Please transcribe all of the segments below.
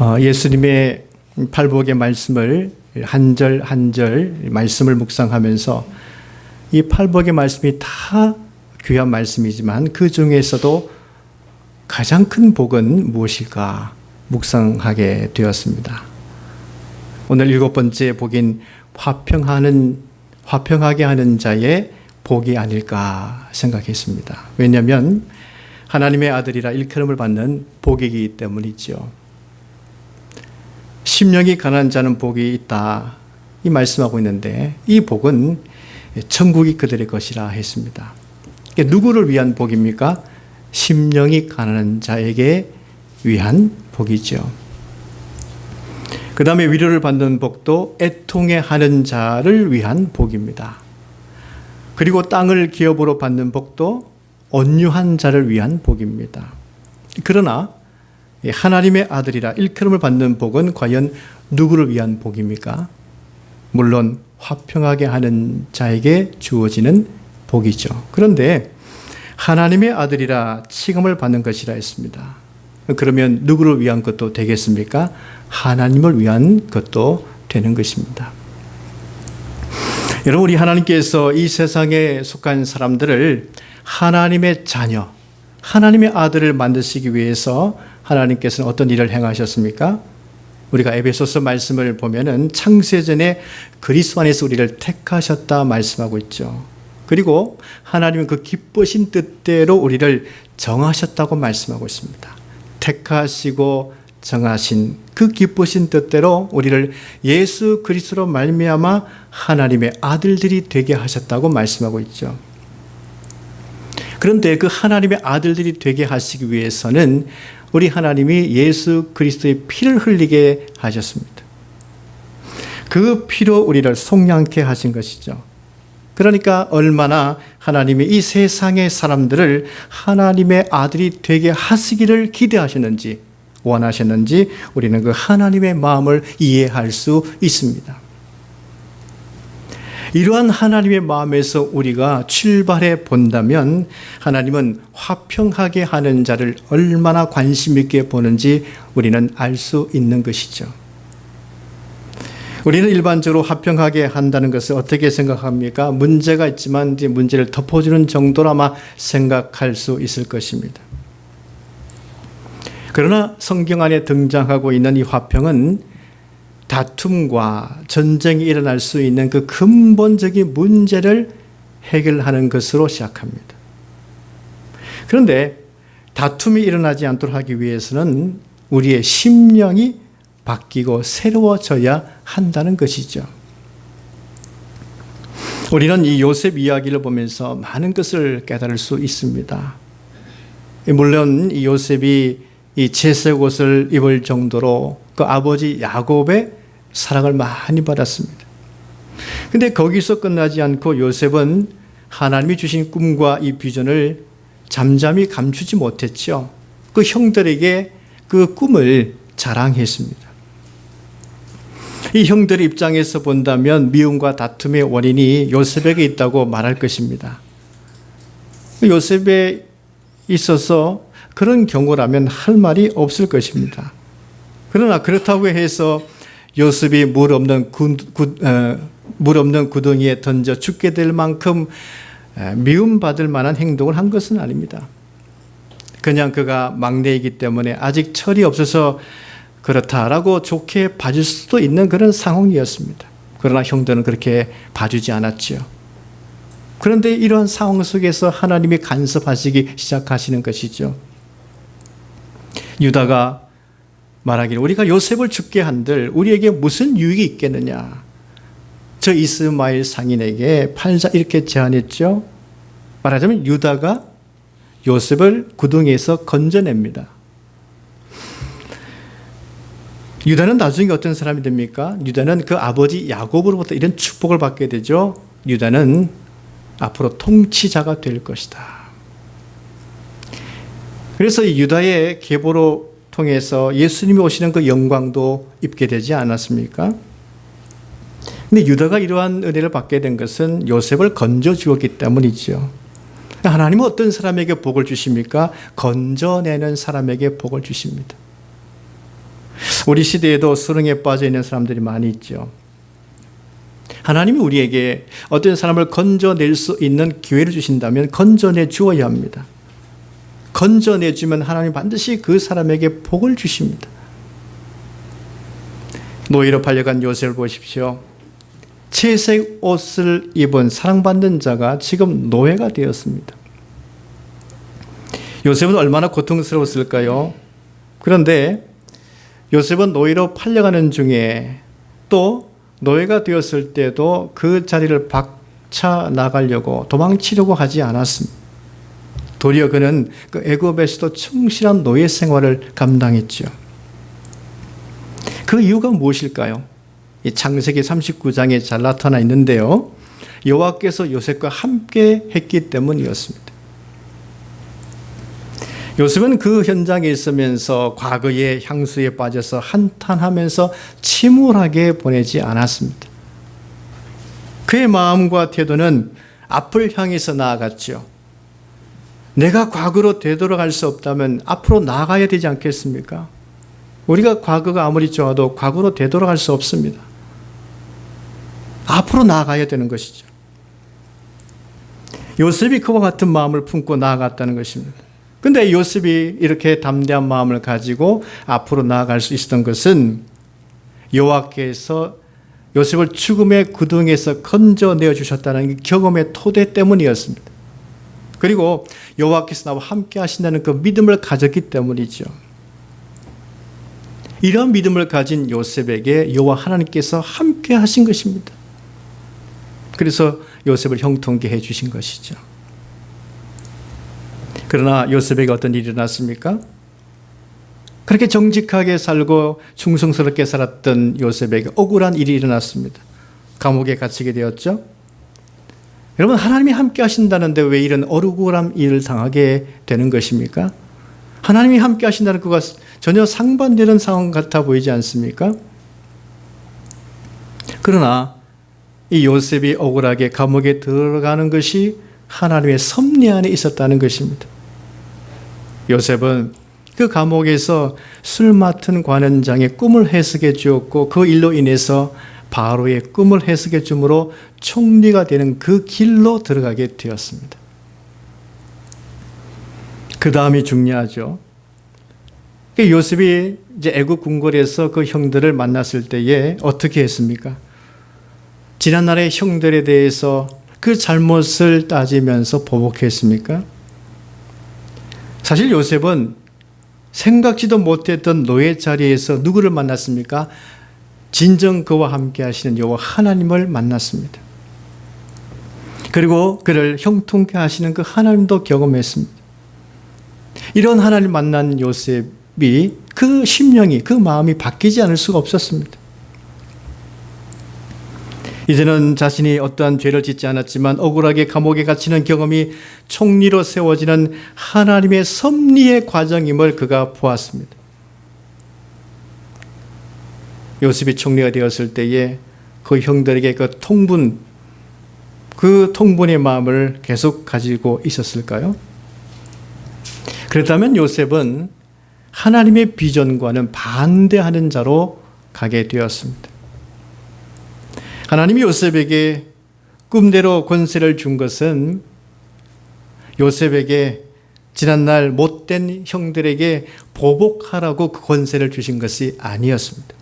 어, 예수님의 팔복의 말씀을 한 절 한 절 말씀을 묵상하면서 이 팔복의 말씀이 다 귀한 말씀이지만 그 중에서도 가장 큰 복은 무엇일까 묵상하게 되었습니다. 오늘 일곱 번째 복인 화평하는 화평하게 하는 자의 복이 아닐까 생각했습니다. 왜냐하면 하나님의 아들이라 일컬음을 받는 복이기 때문이죠. 심령이 가난한 자는 복이 있다. 이 말씀하고 있는데 이 복은 천국이 그들의 것이라 했습니다. 누구를 위한 복입니까? 심령이 가난한 자에게 위한 복이죠. 그 다음에 위로를 받는 복도 애통해 하는 자를 위한 복입니다. 그리고 땅을 기업으로 받는 복도 온유한 자를 위한 복입니다. 그러나 하나님의 아들이라 일컬음을 받는 복은 과연 누구를 위한 복입니까? 물론 화평하게 하는 자에게 주어지는 복이죠. 그런데 하나님의 아들이라 칭함을 받는 것이라 했습니다. 그러면 누구를 위한 것도 되겠습니까? 하나님을 위한 것도 되는 것입니다. 여러분, 우리 하나님께서 이 세상에 속한 사람들을 하나님의 자녀, 하나님의 아들을 만드시기 위해서 하나님께서는 어떤 일을 행하셨습니까? 우리가 에베소서 말씀을 보면은 창세전에 그리스도 안에서 우리를 택하셨다 말씀하고 있죠. 그리고 하나님은 그 기쁘신 뜻대로 우리를 정하셨다고 말씀하고 있습니다. 택하시고 정하신 그 기쁘신 뜻대로 우리를 예수 그리스도로 말미암아 하나님의 아들들이 되게 하셨다고 말씀하고 있죠. 그런데 그 하나님의 아들들이 되게 하시기 위해서는 우리 하나님이 예수 그리스도의 피를 흘리게 하셨습니다. 그 피로 우리를 속량케 하신 것이죠. 그러니까 얼마나 하나님이 이 세상의 사람들을 하나님의 아들이 되게 하시기를 기대하셨는지 원하셨는지 우리는 그 하나님의 마음을 이해할 수 있습니다. 이러한 하나님의 마음에서 우리가 출발해 본다면 하나님은 화평하게 하는 자를 얼마나 관심 있게 보는지 우리는 알 수 있는 것이죠. 우리는 일반적으로 화평하게 한다는 것을 어떻게 생각합니까? 문제가 있지만 이제 문제를 덮어주는 정도라마 생각할 수 있을 것입니다. 그러나 성경 안에 등장하고 있는 이 화평은 다툼과 전쟁이 일어날 수 있는 그 근본적인 문제를 해결하는 것으로 시작합니다. 그런데 다툼이 일어나지 않도록 하기 위해서는 우리의 심령이 바뀌고 새로워져야 한다는 것이죠. 우리는 이 요셉 이야기를 보면서 많은 것을 깨달을 수 있습니다. 물론 이 요셉이 이 채색 옷을 입을 정도로 그 아버지 야곱의 사랑을 많이 받았습니다. 근데 거기서 끝나지 않고 요셉은 하나님이 주신 꿈과 이 비전을 잠잠히 감추지 못했죠. 그 형들에게 그 꿈을 자랑했습니다. 이 형들 입장에서 본다면 미움과 다툼의 원인이 요셉에게 있다고 말할 것입니다. 요셉에 있어서 그런 경우라면 할 말이 없을 것입니다. 그러나 그렇다고 해서 요셉이 물 없는 구, 구, 어, 물 없는 구덩이에 던져 죽게 될 만큼 미움받을 만한 행동을 한 것은 아닙니다. 그냥 그가 막내이기 때문에 아직 철이 없어서 그렇다라고 좋게 봐줄 수도 있는 그런 상황이었습니다. 그러나 형들은 그렇게 봐주지 않았지요. 그런데 이러한 상황 속에서 하나님이 간섭하시기 시작하시는 것이죠. 유다가 말하기를 우리가 요셉을 죽게 한들 우리에게 무슨 유익이 있겠느냐. 저 이스마엘 상인에게 팔자 이렇게 제안했죠. 말하자면 유다가 요셉을 구덩이에서 건져냅니다. 유다는 나중에 어떤 사람이 됩니까? 유다는 그 아버지 야곱으로부터 이런 축복을 받게 되죠. 유다는 앞으로 통치자가 될 것이다. 그래서 유다의 계보로 통해서 예수님이 오시는 그 영광도 입게 되지 않았습니까? 근데 유다가 이러한 은혜를 받게 된 것은 요셉을 건져 주었기 때문이죠. 하나님은 어떤 사람에게 복을 주십니까? 건져내는 사람에게 복을 주십니다. 우리 시대에도 수렁에 빠져 있는 사람들이 많이 있죠. 하나님이 우리에게 어떤 사람을 건져낼 수 있는 기회를 주신다면 건져내 주어야 합니다. 건져내 주면 하나님 반드시 그 사람에게 복을 주십니다. 노예로 팔려간 요셉을 보십시오. 채색 옷을 입은 사랑받는 자가 지금 노예가 되었습니다. 요셉은 얼마나 고통스러웠을까요? 그런데 요셉은 노예로 팔려가는 중에 또 노예가 되었을 때도 그 자리를 박차 나가려고 도망치려고 하지 않았습니다. 도리어 그는 그 애굽에서도 충실한 노예 생활을 감당했죠. 그 이유가 무엇일까요? 이 창세기 39장에 잘 나타나 있는데요. 여호와께서 요셉과 함께 했기 때문이었습니다. 요셉은 그 현장에 있으면서 과거의 향수에 빠져서 한탄하면서 침울하게 보내지 않았습니다. 그의 마음과 태도는 앞을 향해서 나아갔죠. 내가 과거로 되돌아갈 수 없다면 앞으로 나아가야 되지 않겠습니까? 우리가 과거가 아무리 좋아도 과거로 되돌아갈 수 없습니다. 앞으로 나아가야 되는 것이죠. 요셉이 그와 같은 마음을 품고 나아갔다는 것입니다. 근데 요셉이 이렇게 담대한 마음을 가지고 앞으로 나아갈 수 있었던 것은 여호와께서 요셉을 죽음의 구덩이에서 건져내어 주셨다는 경험의 토대 때문이었습니다. 그리고 여호와께서 나와 함께 하신다는 그 믿음을 가졌기 때문이죠. 이런 믿음을 가진 요셉에게 여호와 하나님께서 함께 하신 것입니다. 그래서 요셉을 형통케 해 주신 것이죠. 그러나 요셉에게 어떤 일이 일어났습니까? 그렇게 정직하게 살고 충성스럽게 살았던 요셉에게 억울한 일이 일어났습니다. 감옥에 갇히게 되었죠. 여러분 하나님이 함께 하신다는데 왜 이런 억울한 일을 당하게 되는 것입니까? 하나님이 함께 하신다는 것과 전혀 상반되는 상황 같아 보이지 않습니까? 그러나 이 요셉이 억울하게 감옥에 들어가는 것이 하나님의 섭리 안에 있었다는 것입니다. 요셉은 그 감옥에서 술 맡은 관원장의 꿈을 해석해 주었고 그 일로 인해서 바로의 꿈을 해석해 주므로 총리가 되는 그 길로 들어가게 되었습니다. 그 다음이 중요하죠. 요셉이 이제 애굽 궁궐에서 그 형들을 만났을 때에 어떻게 했습니까? 지난날의 형들에 대해서 그 잘못을 따지면서 보복했습니까? 사실 요셉은 생각지도 못했던 노예 자리에서 누구를 만났습니까? 진정 그와 함께 하시는 여호와 하나님을 만났습니다. 그리고 그를 형통케 하시는 그 하나님도 경험했습니다. 이런 하나님 만난 요셉이 그 심령이 그 마음이 바뀌지 않을 수가 없었습니다. 이제는 자신이 어떠한 죄를 짓지 않았지만 억울하게 감옥에 갇히는 경험이 총리로 세워지는 하나님의 섭리의 과정임을 그가 보았습니다. 요셉이 총리가 되었을 때에 그 형들에게 그 통분, 그 통분의 마음을 계속 가지고 있었을까요? 그렇다면 요셉은 하나님의 비전과는 반대하는 자로 가게 되었습니다. 하나님이 요셉에게 꿈대로 권세를 준 것은 요셉에게 지난날 못된 형들에게 보복하라고 그 권세를 주신 것이 아니었습니다.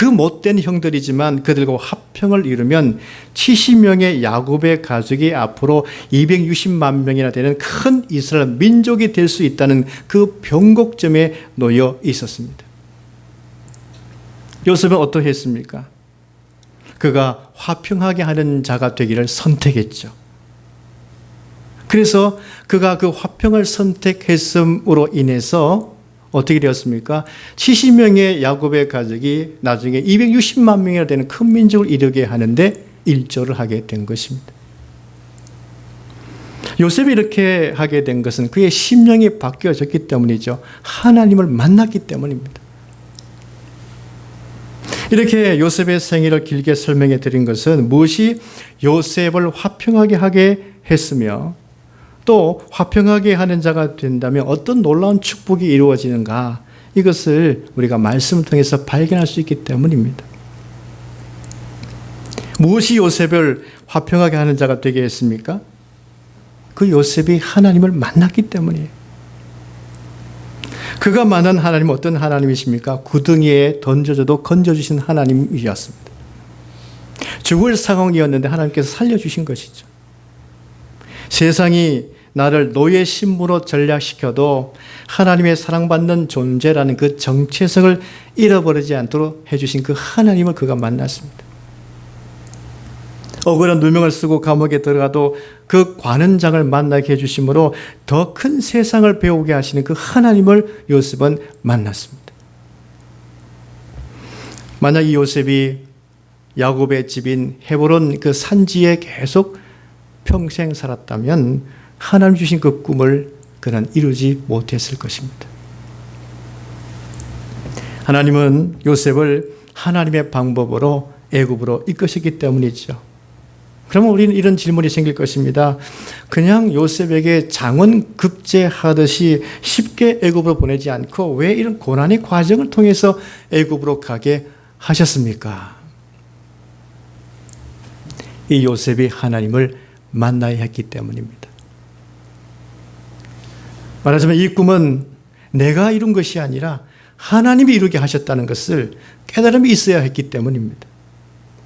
그 못된 형들이지만 그들과 합평을 이루면 70명의 야곱의 가족이 앞으로 260만 명이나 되는 큰 이스라엘 민족이 될 수 있다는 그 변곡점에 놓여 있었습니다. 요셉은 어떠했습니까? 그가 화평하게 하는 자가 되기를 선택했죠. 그래서 그가 그 화평을 선택했음으로 인해서 어떻게 되었습니까? 70명의 야곱의 가족이 나중에 260만 명이나 되는 큰 민족을 이루게 하는데 일조를 하게 된 것입니다. 요셉이 이렇게 하게 된 것은 그의 심령이 바뀌어졌기 때문이죠. 하나님을 만났기 때문입니다. 이렇게 요셉의 생애를 길게 설명해 드린 것은 무엇이 요셉을 화평하게 하게 했으며 또 화평하게 하는 자가 된다면 어떤 놀라운 축복이 이루어지는가 이것을 우리가 말씀을 통해서 발견할 수 있기 때문입니다. 무엇이 요셉을 화평하게 하는 자가 되게 했습니까? 그 요셉이 하나님을 만났기 때문이에요. 그가 만난 하나님은 어떤 하나님이십니까? 구덩이에 던져져도 건져주신 하나님이었습니다. 죽을 상황이었는데 하나님께서 살려주신 것이죠. 세상이 나를 노예 신부로 전략시켜도 하나님의 사랑받는 존재라는 그 정체성을 잃어버리지 않도록 해주신 그 하나님을 그가 만났습니다. 억울한 누명을 쓰고 감옥에 들어가도 그 관원장을 만나게 해주심으로 더 큰 세상을 배우게 하시는 그 하나님을 요셉은 만났습니다. 만약 이 요셉이 야곱의 집인 헤브론 그 산지에 계속 평생 살았다면 하나님 주신 그 꿈을 그는 이루지 못했을 것입니다. 하나님은 요셉을 하나님의 방법으로 애굽으로 이끄셨기 때문이죠. 그러면 우리는 이런 질문이 생길 것입니다. 그냥 요셉에게 장원 급제하듯이 쉽게 애굽으로 보내지 않고 왜 이런 고난의 과정을 통해서 애굽으로 가게 하셨습니까? 이 요셉이 하나님을 만나야 했기 때문입니다. 말하자면 이 꿈은 내가 이룬 것이 아니라 하나님이 이루게 하셨다는 것을 깨달음이 있어야 했기 때문입니다.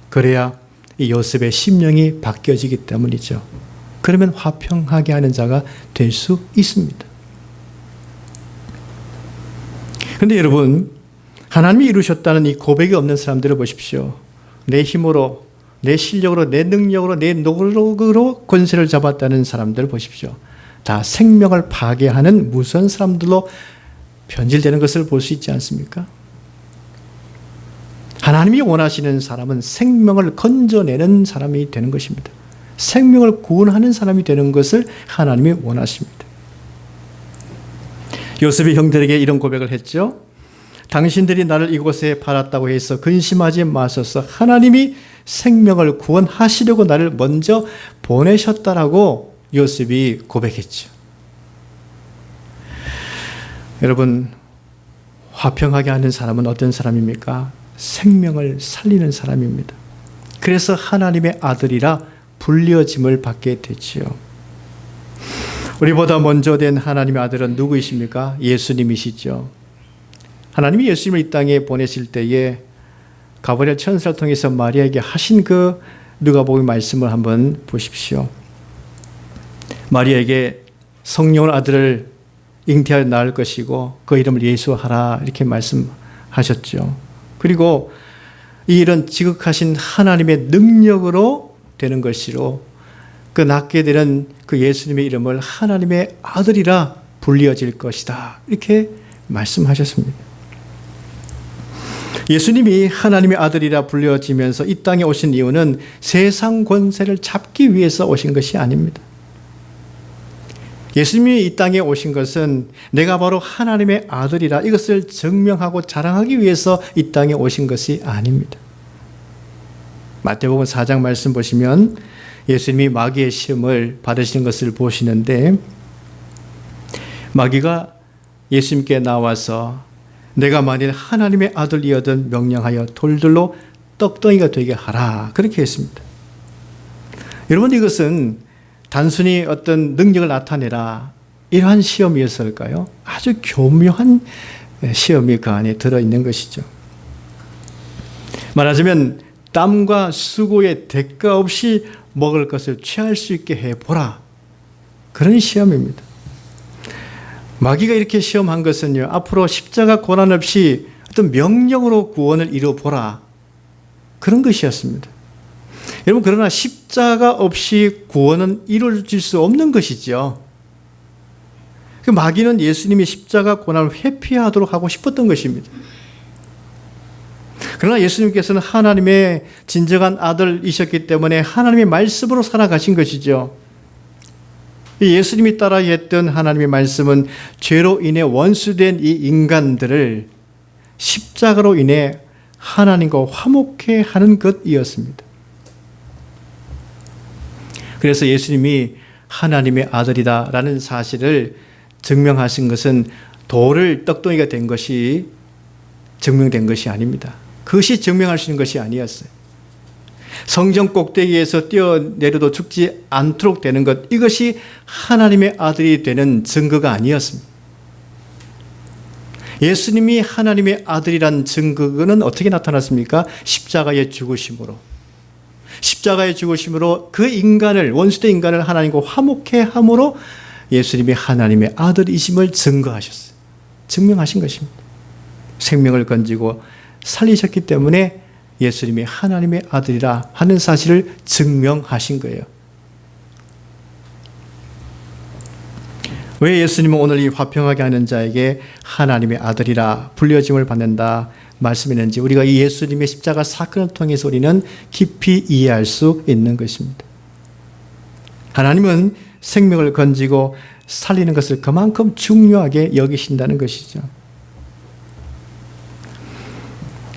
그래야 이 요셉의 심령이 바뀌어지기 때문이죠. 그러면 화평하게 하는 자가 될 수 있습니다. 그런데 여러분, 하나님이 이루셨다는 이 고백이 없는 사람들을 보십시오. 내 힘으로, 내 실력으로, 내 능력으로, 내 노력으로 권세를 잡았다는 사람들 보십시오. 다 생명을 파괴하는 무서운 사람들로 변질되는 것을 볼 수 있지 않습니까? 하나님이 원하시는 사람은 생명을 건져내는 사람이 되는 것입니다. 생명을 구원하는 사람이 되는 것을 하나님이 원하십니다. 요셉이 형들에게 이런 고백을 했죠. 당신들이 나를 이곳에 팔았다고 해서 근심하지 마소서. 하나님이 생명을 구원하시려고 나를 먼저 보내셨다라고 요셉이 고백했죠. 여러분, 화평하게 하는 사람은 어떤 사람입니까? 생명을 살리는 사람입니다. 그래서 하나님의 아들이라 불려짐을 받게 되지요. 우리보다 먼저 된 하나님의 아들은 누구이십니까? 예수님이시죠. 하나님이 예수님을 이 땅에 보내실 때에 가버릴 천사를 통해서 마리아에게 하신 그 누가복음 말씀을 한번 보십시오. 마리아에게 성령을 아들을 잉태하여 낳을 것이고 그 이름을 예수하라 이렇게 말씀하셨죠. 그리고 이 일은 지극하신 하나님의 능력으로 되는 것이로 그 낳게 되는 그 예수님의 이름을 하나님의 아들이라 불리어질 것이다. 이렇게 말씀하셨습니다. 예수님이 하나님의 아들이라 불려지면서 이 땅에 오신 이유는 세상 권세를 잡기 위해서 오신 것이 아닙니다. 예수님이 이 땅에 오신 것은 내가 바로 하나님의 아들이라 이것을 증명하고 자랑하기 위해서 이 땅에 오신 것이 아닙니다. 마태복음 4장 말씀 보시면 예수님이 마귀의 시험을 받으시는 것을 보시는데 마귀가 예수님께 나와서 내가 만일 하나님의 아들이어든 명령하여 돌들로 떡덩이가 되게 하라 그렇게 했습니다. 여러분 이것은 단순히 어떤 능력을 나타내라 이러한 시험이었을까요? 아주 교묘한 시험이 그 안에 들어있는 것이죠. 말하자면 땀과 수고의 대가 없이 먹을 것을 취할 수 있게 해보라. 그런 시험입니다. 마귀가 이렇게 시험한 것은요, 앞으로 십자가 고난 없이 어떤 명령으로 구원을 이뤄보라. 그런 것이었습니다. 여러분, 그러나 십자가 없이 구원은 이루어질 수 없는 것이죠. 그 마귀는 예수님이 십자가 고난을 회피하도록 하고 싶었던 것입니다. 그러나 예수님께서는 하나님의 진정한 아들이셨기 때문에 하나님의 말씀으로 살아가신 것이죠. 예수님이 따라 했던 하나님의 말씀은 죄로 인해 원수된 이 인간들을 십자가로 인해 하나님과 화목해 하는 것이었습니다. 그래서 예수님이 하나님의 아들이다라는 사실을 증명하신 것은 돌을 떡덩이가 된 것이 증명된 것이 아닙니다. 그것이 증명할 수 있는 것이 아니었어요. 성전 꼭대기에서 뛰어내려도 죽지 않도록 되는 것, 이것이 하나님의 아들이 되는 증거가 아니었습니다. 예수님이 하나님의 아들이란 증거는 어떻게 나타났습니까? 십자가의 죽으심으로. 십자가의 죽으심으로 그 인간을, 원수된 인간을 하나님과 화목해 함으로 예수님이 하나님의 아들이심을 증거하셨어요. 증명하신 것입니다. 생명을 건지고 살리셨기 때문에 예수님이 하나님의 아들이라 하는 사실을 증명하신 거예요. 왜 예수님은 오늘 이 화평하게 하는 자에게 하나님의 아들이라 불려짐을 받는다 말씀했는지 우리가 이 예수님의 십자가 사건을 통해서 우리는 깊이 이해할 수 있는 것입니다. 하나님은 생명을 건지고 살리는 것을 그만큼 중요하게 여기신다는 것이죠.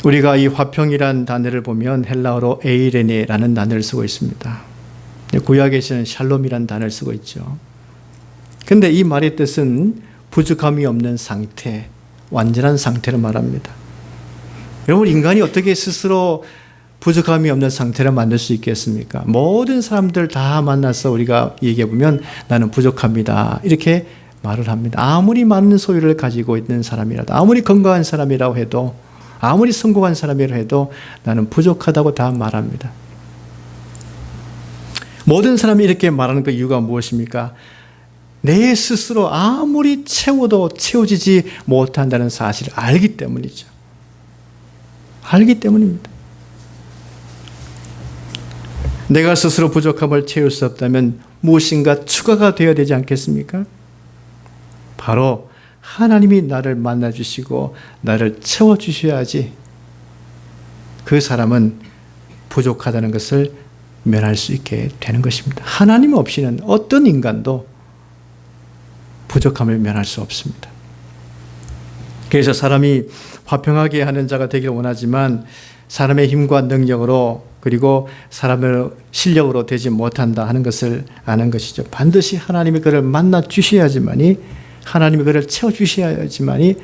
우리가 이 화평이란 단어를 보면 헬라어로 에이레네라는 단어를 쓰고 있습니다. 구약에서는 샬롬이란 단어를 쓰고 있죠. 근데 이 말의 뜻은 부족함이 없는 상태, 완전한 상태를 말합니다. 여러분, 인간이 어떻게 스스로 부족함이 없는 상태를 만들 수 있겠습니까? 모든 사람들 다 만나서 우리가 얘기해 보면 나는 부족합니다. 이렇게 말을 합니다. 아무리 많은 소유를 가지고 있는 사람이라도, 아무리 건강한 사람이라고 해도, 아무리 성공한 사람이라 해도 나는 부족하다고 다 말합니다. 모든 사람이 이렇게 말하는 그 이유가 무엇입니까? 내 스스로 아무리 채워도 채워지지 못한다는 사실을 알기 때문이죠. 알기 때문입니다. 내가 스스로 부족함을 채울 수 없다면 무엇인가 추가가 되어야 되지 않겠습니까? 바로 하나님이 나를 만나 주시고 나를 채워 주셔야지 그 사람은 부족하다는 것을 면할 수 있게 되는 것입니다. 하나님 없이는 어떤 인간도 부족함을 면할 수 없습니다. 그래서 사람이 화평하게 하는 자가 되길 원하지만 사람의 힘과 능력으로 그리고 사람의 실력으로 되지 못한다 하는 것을 아는 것이죠. 반드시 하나님이 그를 만나 주셔야지만이 하나님이 그를 채워 주셔야지만이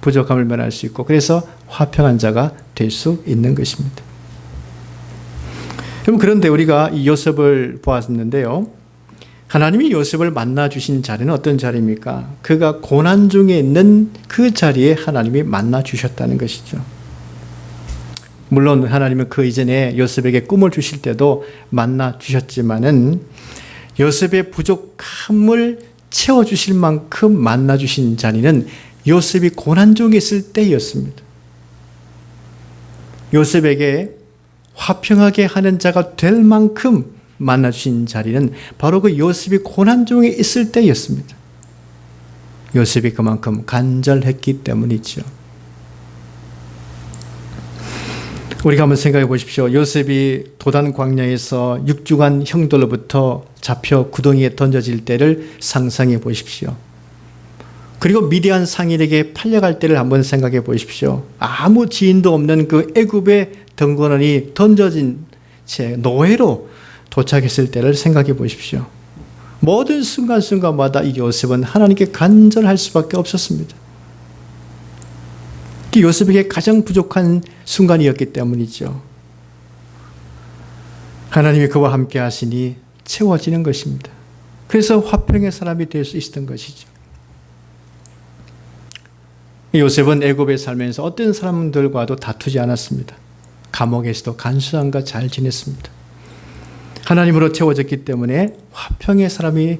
부족함을 면할 수 있고 그래서 화평한 자가 될 수 있는 것입니다. 그런데 우리가 이 요셉을 보았는데요. 하나님이 요셉을 만나 주신 자리는 어떤 자리입니까? 그가 고난 중에 있는 그 자리에 하나님이 만나 주셨다는 것이죠. 물론 하나님은 그 이전에 요셉에게 꿈을 주실 때도 만나 주셨지만은 요셉의 부족함을 채워 주실 만큼 만나 주신 자리는 요셉이 고난 중에 있을 때였습니다. 요셉에게 화평하게 하는 자가 될 만큼 만나 주신 자리는 바로 그 요셉이 고난 중에 있을 때였습니다. 요셉이 그만큼 간절했기 때문이죠. 우리가 한번 생각해 보십시오. 요셉이 도단 광야에서 6주간 형들로부터 잡혀 구덩이에 던져질 때를 상상해 보십시오. 그리고 미디안 상인에게 팔려갈 때를 한번 생각해 보십시오. 아무 지인도 없는 그 애굽의 덩그러니 던져진 채 노예로 도착했을 때를 생각해 보십시오. 모든 순간순간마다 이 요셉은 하나님께 간절할 수밖에 없었습니다. 요셉에게 가장 부족한 순간이었기 때문이죠. 하나님이 그와 함께 하시니 채워지는 것입니다. 그래서 화평의 사람이 될 수 있었던 것이죠. 요셉은 애굽에 살면서 어떤 사람들과도 다투지 않았습니다. 감옥에서도 간수함과 잘 지냈습니다. 하나님으로 채워졌기 때문에 화평의 사람이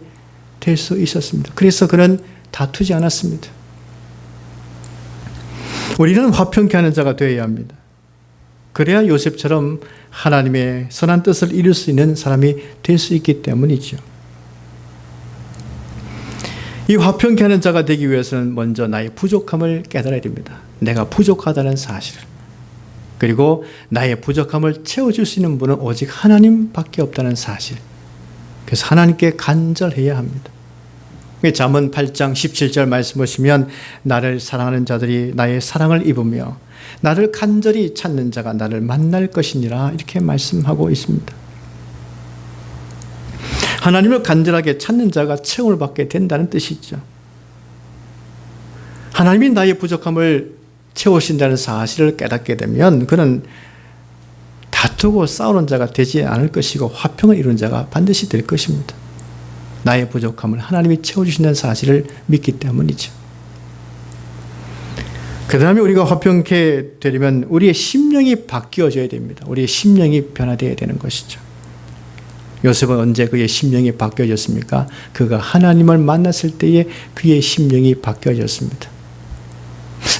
될 수 있었습니다. 그래서 그는 다투지 않았습니다. 우리는 화평케 하는 자가 되어야 합니다. 그래야 요셉처럼 하나님의 선한 뜻을 이룰 수 있는 사람이 될 수 있기 때문이죠. 이 화평케 하는 자가 되기 위해서는 먼저 나의 부족함을 깨달아야 됩니다. 내가 부족하다는 사실을. 그리고 나의 부족함을 채워줄 수 있는 분은 오직 하나님밖에 없다는 사실. 그래서 하나님께 간절해야 합니다. 잠언 8장 17절 말씀 보시면 나를 사랑하는 자들이 나의 사랑을 입으며 나를 간절히 찾는 자가 나를 만날 것이니라 이렇게 말씀하고 있습니다. 하나님을 간절하게 찾는 자가 채움을 받게 된다는 뜻이죠. 하나님이 나의 부족함을 채우신다는 사실을 깨닫게 되면 그는 다투고 싸우는 자가 되지 않을 것이고 화평을 이루는 자가 반드시 될 것입니다. 나의 부족함을 하나님이 채워주신다는 사실을 믿기 때문이죠. 그 다음에 우리가 화평케 되려면 우리의 심령이 바뀌어져야 됩니다. 우리의 심령이 변화되어야 되는 것이죠. 요셉은 언제 그의 심령이 바뀌어졌습니까? 그가 하나님을 만났을 때에 그의 심령이 바뀌어졌습니다.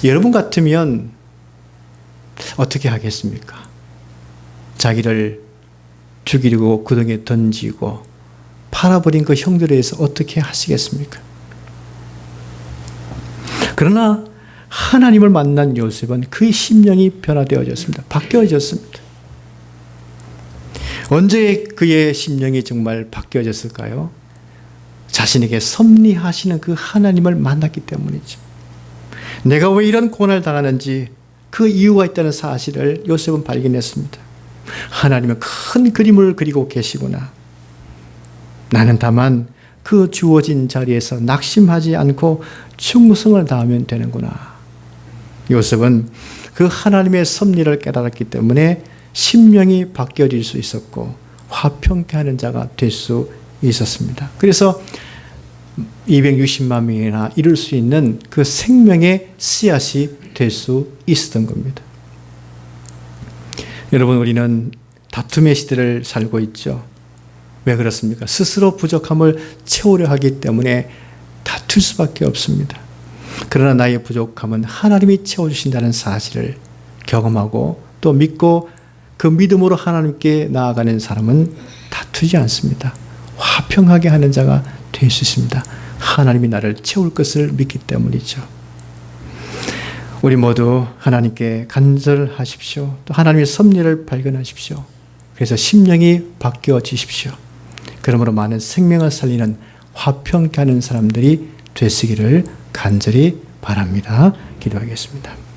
여러분 같으면 어떻게 하겠습니까? 자기를 죽이려고 구덩이에 던지고 팔아버린 그 형들에 대해서 어떻게 하시겠습니까? 그러나 하나님을 만난 요셉은 그의 심령이 변화되어졌습니다. 바뀌어졌습니다. 언제 그의 심령이 정말 바뀌어졌을까요? 자신에게 섭리하시는 그 하나님을 만났기 때문이죠. 내가 왜 이런 고난을 당하는지 그 이유가 있다는 사실을 요셉은 발견했습니다. 하나님은 큰 그림을 그리고 계시구나. 나는 다만 그 주어진 자리에서 낙심하지 않고 충성을 다하면 되는구나. 요셉은 그 하나님의 섭리를 깨달았기 때문에 심령이 바뀌어질 수 있었고 화평케 하는 자가 될 수 있었습니다. 그래서 260만 명이나 이룰 수 있는 그 생명의 씨앗이 될 수 있었던 겁니다. 여러분, 우리는 다툼의 시대를 살고 있죠. 왜 그렇습니까? 스스로 부족함을 채우려 하기 때문에 다툴 수밖에 없습니다. 그러나 나의 부족함은 하나님이 채워주신다는 사실을 경험하고 또 믿고 그 믿음으로 하나님께 나아가는 사람은 다투지 않습니다. 화평하게 하는 자가 될 수 있습니다. 하나님이 나를 채울 것을 믿기 때문이죠. 우리 모두 하나님께 간절하십시오. 또 하나님의 섭리를 발견하십시오. 그래서 심령이 바뀌어지십시오. 그러므로 많은 생명을 살리는 화평케 하는 사람들이 되시기를 간절히 바랍니다. 기도하겠습니다.